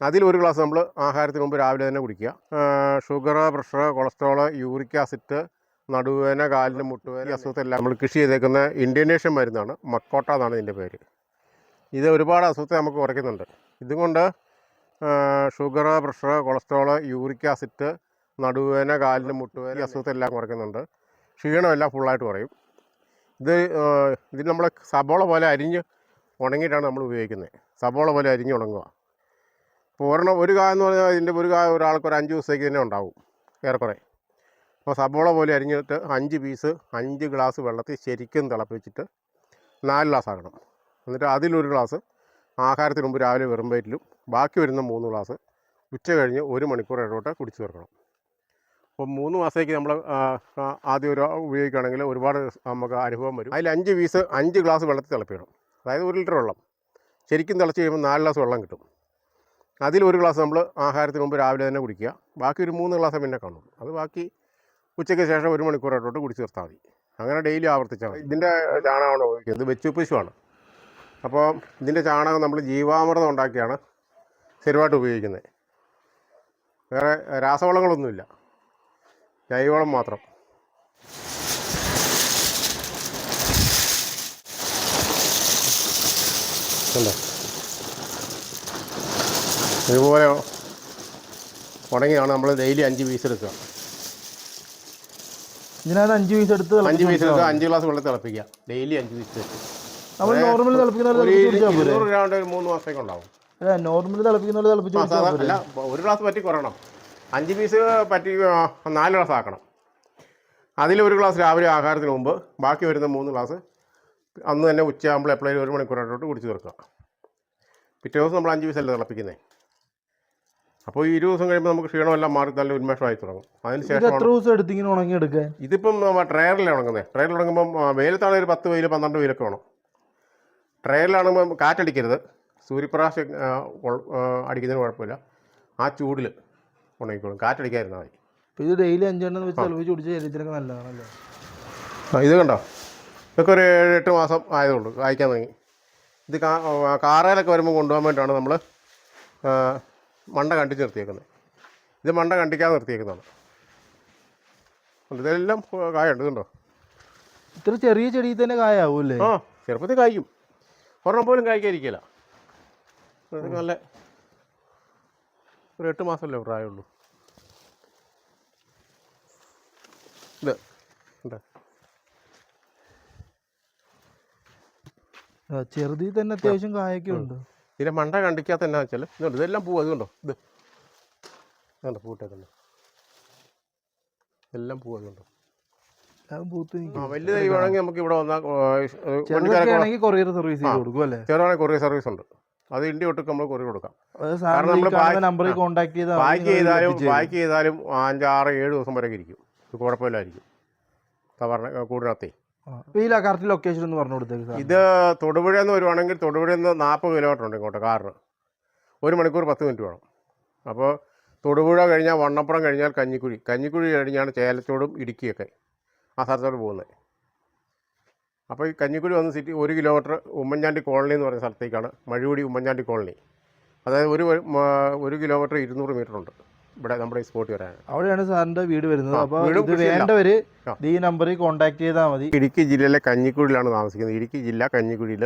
അതിൽ ഒരു ഗ്ലാസ് നമ്മൾ ആഹാരത്തിന് മുമ്പ് രാവിലെ തന്നെ കുടിക്കുക. Sugar pressure cholesterol uric acid നടുവേന കാലിന് മുട്ടുവേന അസുഖത്തെ അസുഖത്തെല്ലാം നമ്മൾ കൃഷി ചെയ്തേക്കുന്ന ഇൻഡോനേഷ്യൻ മരുന്നാണ്. മക്കോട്ട എന്നാണ് ഇതിന്റെ പേര്. ഇത് ഒരുപാട് അസുഖത്തെ നമുക്ക് കുറയ്ക്കുന്നുണ്ട്. ഇതുകൊണ്ട് sugar pressure cholesterol uric acid നടുവേന കാലിന് മുട്ടുവേന അസുഖത്തെ അസുഖത്തെല്ലാം കുറയ്ക്കുന്നുണ്ട്. ക്ഷീണമെല്ലാം ഫുള്ളായിട്ട് കുറയും. ഇത് ഇത് നമ്മൾ സബോള പോലെ അരിഞ്ഞ് ഉണങ്ങിയിട്ടാണ് നമ്മൾ ഉപയോഗിക്കുന്നത്. സബോള പോലെ അരിഞ്ഞ് ഉണങ്ങുക. ഒരെണ്ണം ഒരു കായ എന്ന് പറഞ്ഞാൽ ഇതിന്റെ ഒരു കായ ഒരാൾക്ക് ഒരു അഞ്ച് ദിവസത്തേക്ക് തന്നെ ഉണ്ടാവും ഏറെക്കുറെ. അപ്പോൾ സബോള പോലെ അരിഞ്ഞിട്ട് അഞ്ച് പീസ് അഞ്ച് ഗ്ലാസ് വെള്ളത്തിൽ ശരിക്കും തിളപ്പിച്ചിട്ട് നാല് ഗ്ലാസ് ആക്കണം. എന്നിട്ട് അതിലൊരു ഗ്ലാസ് ആഹാരത്തിന് മുമ്പ് രാവിലെ വെറും വയറ്റിലും ബാക്കി വരുന്ന മൂന്ന് ഗ്ലാസ് ഉച്ച കഴിഞ്ഞ് ഒരു മണിക്കൂർ ഇടവിട്ട് കുടിച്ചു തീർക്കണം. അപ്പോൾ മൂന്ന് മാസത്തേക്ക് നമ്മൾ ആദ്യം ഒരു ഉപയോഗിക്കുകയാണെങ്കിൽ ഒരുപാട് നമുക്ക് അനുഭവം വരും. അതിൽ അഞ്ച് പീസ് അഞ്ച് ഗ്ലാസ് വെള്ളത്തിൽ തിളപ്പിക്കണം. അതായത് ഒരു ലിറ്റർ വെള്ളം. ശരിക്കും തിളച്ച് കഴിയുമ്പോൾ നാല് ഗ്ലാസ് വെള്ളം കിട്ടും. അതിൽ ഒരു ഗ്ലാസ് നമ്മൾ ആഹാരത്തിന് മുമ്പ് രാവിലെ തന്നെ കുടിക്കുക. ബാക്കി ഒരു മൂന്ന് ഗ്ലാസ് പിന്നെ കാണും. അത് ബാക്കി ഉച്ചയ്ക്ക് ശേഷം ഒരു മണിക്കൂർ ഇടവിട്ട് കുടിച്ച് തീർത്താൽ മതി. അങ്ങനെ ഡെയിലി ആവർത്തിച്ചാൽ മതി. ഇതിന്റെ ചാണകമാണ് ഉപയോഗിക്കുന്നത് വെച്ചു അപ്പോൾ ഇതിന്റെ ചാണകം നമ്മൾ ജീവാമൃതം ഉണ്ടാക്കിയാണ് സ്ഥിരമായിട്ട് ഉപയോഗിക്കുന്നത്. വേറെ രാസവളങ്ങളൊന്നുമില്ല. ജൈവവളം മാത്രം. കണ്ടോ? ഇതുപോലെ ഉണങ്ങിയാണ് നമ്മൾ ഡെയിലി അഞ്ച് പീസ് എടുക്കുക. ഇതിനകത്ത് അഞ്ച് പീസ് എടുത്ത് അഞ്ച് പീസ് എടുക്കുക അഞ്ച് ഗ്ലാസ് വെള്ളം തിളപ്പിക്കുക. ഡെയിലി അഞ്ച് പീസ് നമ്മൾ നോർമൽ തിളപ്പിക്കുന്ന ഒരു മൂന്ന് മാസത്തേക്ക് ഉണ്ടാവും. അല്ല നോർമൽ തിളപ്പിക്കുന്ന പോലെ തിളപ്പിച്ച് അല്ല ഒരു ഗ്ലാസ് പറ്റി കുറയണം. അഞ്ച് പീസ് പറ്റി നാല് ഗ്ലാസ് ആക്കണം. അതിൽ ഒരു ഗ്ലാസ് രാവിലെ ആഹാരത്തിന് മുമ്പ് ബാക്കി വരുന്ന മൂന്ന് ഗ്ലാസ് അന്ന് തന്നെ ഉച്ചയാകുമ്പോൾ എപ്പോഴും ഒരു മണിക്കൂറായിട്ട് കുടിച്ച് തീർക്കുക. പിറ്റേ ദിവസം നമ്മൾ അഞ്ച് പീസല്ലേ തിളപ്പിക്കുന്നത് അപ്പോൾ ഈ ഇരുപത് ദിവസം കഴിയുമ്പോൾ നമുക്ക് ക്ഷീണമെല്ലാം മാറി നല്ല ഉന്മേഷമായി തുടങ്ങും. അതിനുശേഷം എത്ര ദിവസം എടുത്ത് ഇങ്ങനെ ഉണങ്ങിയെടുക്കാൻ? ഇതിപ്പം ട്രയറിലാണ് ഉണങ്ങുന്നത് ട്രയറിൽ ഉണങ്ങുമ്പം വെയിലത്താണെങ്കിൽ വെയിലത്താണ് ഒരു പത്ത് വെയിൽ പന്ത്രണ്ട് വെയിലൊക്കെ വേണം ട്രയറിലാണുമ്പം കാറ്റടിക്കരുത്. സൂര്യപ്രകാശം അടിക്കുന്നതിന് കുഴപ്പമില്ല. ആ ചൂടിൽ ഉണങ്ങിക്കോളും. കാറ്റടിക്കാതിരുന്നാൽ മതി. ഇത് ഡെയിലി അഞ്ചെണ്ണം വെച്ച് തിളപ്പിച്ച് കുടിച്ച ശരീരത്തിനൊക്കെ നല്ലതാണല്ലോ? ആ, ഇത് കണ്ടോ? ഇതൊക്കെ ഒരു ഏഴ് എട്ട് മാസം ആയതുകൊണ്ട് കായ്ക്കാൻ തുടങ്ങി. ഇത് കാറയിലൊക്കെ വരുമ്പോൾ കൊണ്ടുപോകാൻ വേണ്ടിയിട്ടാണ് നമ്മൾ മണ്ട കണ്ടിച്ച് നിർത്തിയേക്കുന്നത്. ഇത് മണ്ട കണ്ടിക്കാതെ നിർത്തിയേക്കുന്നതാണ്. ഇതെല്ലാം കായുണ്ട് കണ്ടോ? ഇത്ര ചെറിയ ചെടിയിൽ തന്നെ കായാവൂല്ലേ? ആ ചെറുപ്പത്തിൽ കായ്ക്കും. ഒരെണ്ണം പോലും കായ്ക്കാതിരിക്കില്ല നല്ല ഒരു എട്ട് മാസമല്ലേ പ്രായമുള്ളൂ. ഇത് ഉണ്ട് ചെറുതിൽ തന്നെ അത്യാവശ്യം കായൊക്കെ ഉണ്ട്. ഇതിന്റെ മണ്ട കണ്ടിക്കാത്ത എന്നാ വെച്ചാൽ ഇതുണ്ട് ഇതെല്ലാം പൂവ് അതുകൊണ്ടോ ഇത്. അതുകൊണ്ട് പൂട്ടേക്കുണ്ട് എല്ലാം പൂവ് അതുകൊണ്ടോ വലിയ നമുക്ക് ഇവിടെ വന്നാൽ കൊറിയർ സർവീസ് കൊടുക്കും അല്ലേ? ചെറുതാണെങ്കിൽ കൊറിയർ സർവീസ് ഉണ്ട്. അത് ഇന്ത്യ ഒട്ടുക്ക് നമ്മൾ കൊറിയർ കൊടുക്കാം. കാരണം നമ്മൾ നമ്പറിൽ കോൺടാക്ട് ചെയ്താൽ പാക്ക് ചെയ്താലും പാക്ക് ചെയ്താലും അഞ്ചാറ് ഏഴ് ദിവസം വരെ ഇരിക്കും. കുഴപ്പമില്ലായിരിക്കും. പറഞ്ഞ കൂടിനകത്തേ. ഈ ലൊക്കേഷൻ ഒന്ന് പറഞ്ഞു കൊടുത്തേക്ക് ഇത് തൊടുപുഴ എന്ന് വരുവാണെങ്കിൽ തൊടുപുഴ നിന്ന് നാൽപ്പത് കിലോമീറ്റർ ഉണ്ട് ഇങ്ങോട്ട് കാറിന്. ഒരു മണിക്കൂർ പത്ത് മിനിറ്റ് വേണം. അപ്പോൾ തൊടുപുഴ കഴിഞ്ഞാൽ വണ്ണപ്പുറം കഴിഞ്ഞാൽ കഞ്ഞിക്കുഴി. കഞ്ഞിക്കുഴി കഴിഞ്ഞാണ് ചേലച്ചോടും ഇടുക്കിയൊക്കെ ആ സ്ഥലത്തോട്ട് പോകുന്നത്. അപ്പോൾ ഈ കഞ്ഞിക്കുഴി വന്ന് സിറ്റി ഒരു കിലോമീറ്റർ ഉമ്മൻചാണ്ടി കോളനി എന്ന് പറയുന്ന സ്ഥലത്തേക്കാണ് മഴുകുടി ഉമ്മൻചാണ്ടി കോളനി അതായത് ഒരു ഒരു കിലോമീറ്റർ ഇരുന്നൂറ് മീറ്റർ ഉണ്ട്. ഇവിടെ നമ്മുടെ ഈ സ്പോട്ട് വരാൻ അവിടെയാണ് സാറിന്റെ വീട് വരുന്നത്. അപ്പോൾ അപ്പൊ വീടും ഇത് കൃഷിയല്ല. വേണ്ടവര് ഈ നമ്പറിൽ കോൺടാക്ട് ചെയ്താൽ മതി. ഇടുക്കി ജില്ലയിലെ കഞ്ഞിക്കുഴിയിലാണ് താമസിക്കുന്നത്. ഇടുക്കി ജില്ല കഞ്ഞിക്കുഴിയിൽ